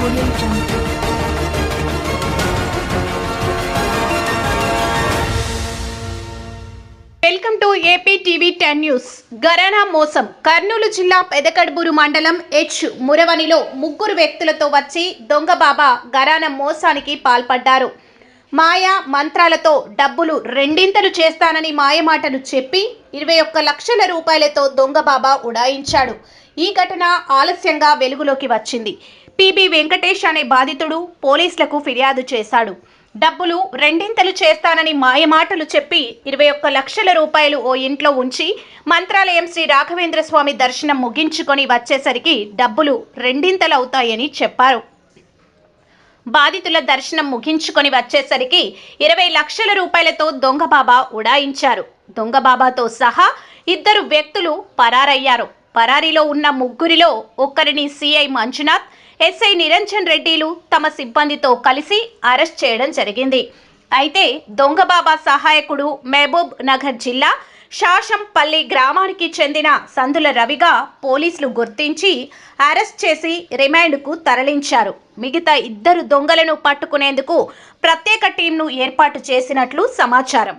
Welcome to AP TV ten news. Gharana మోసం. కర్నూలు జిల్లా పెదకడ్బూరు మండలం హెచ్ మురవనిలో ముగ్గురు వ్యక్తులతో వచ్చి దొంగ బాబా గరానా మోసానికి పాల్పడ్డారు. మాయా మంత్రాలతో డబ్బులు రెండింతలు చేస్తానని మాయమాటలు చెప్పి ఇరవై ఒక్క లక్షల రూపాయలతో దొంగ బాబా ఉడాయించాడు. ఈ ఘటన ఆలస్యంగా వెలుగులోకి వచ్చింది. పిబి వెంకటేష్ అనే బాధితుడు పోలీసులకు ఫిర్యాదు చేశాడు. డబ్బులు రెండింతలు చేస్తానని మాయమాటలు చెప్పి ఇరవై ఒక్క లక్షల రూపాయలు ఓ ఇంట్లో ఉంచి మంత్రాలయం శ్రీ రాఘవేంద్ర స్వామి దర్శనం ముగించుకొని వచ్చేసరికి డబ్బులు రెండింతలు అవుతాయని చెప్పారు. బాధితుల దర్శనం ముగించుకొని వచ్చేసరికి ఇరవై లక్షల రూపాయలతో దొంగ బాబా ఉడాయించారు. దొంగ బాబాతో సహా ఇద్దరు వ్యక్తులు పరారయ్యారు. పరారీలో ఉన్న ముగ్గురిలో ఒక్కరిని సిఐ మంజునాథ్ ఎస్ఐ నిరంజన్ రెడ్డిలు తమ సిబ్బందితో కలిసి అరెస్ట్ చేయడం జరిగింది. అయితే దొంగబాబా సహాయకుడు మహబూబ్ నగర్ జిల్లా శాషంపల్లి గ్రామానికి చెందిన సందుల రవిగా పోలీసులు గుర్తించి అరెస్ట్ చేసి రిమాండ్కు తరలించారు. మిగతా ఇద్దరు దొంగలను పట్టుకునేందుకు ప్రత్యేక టీంను ఏర్పాటు చేసినట్లు సమాచారం.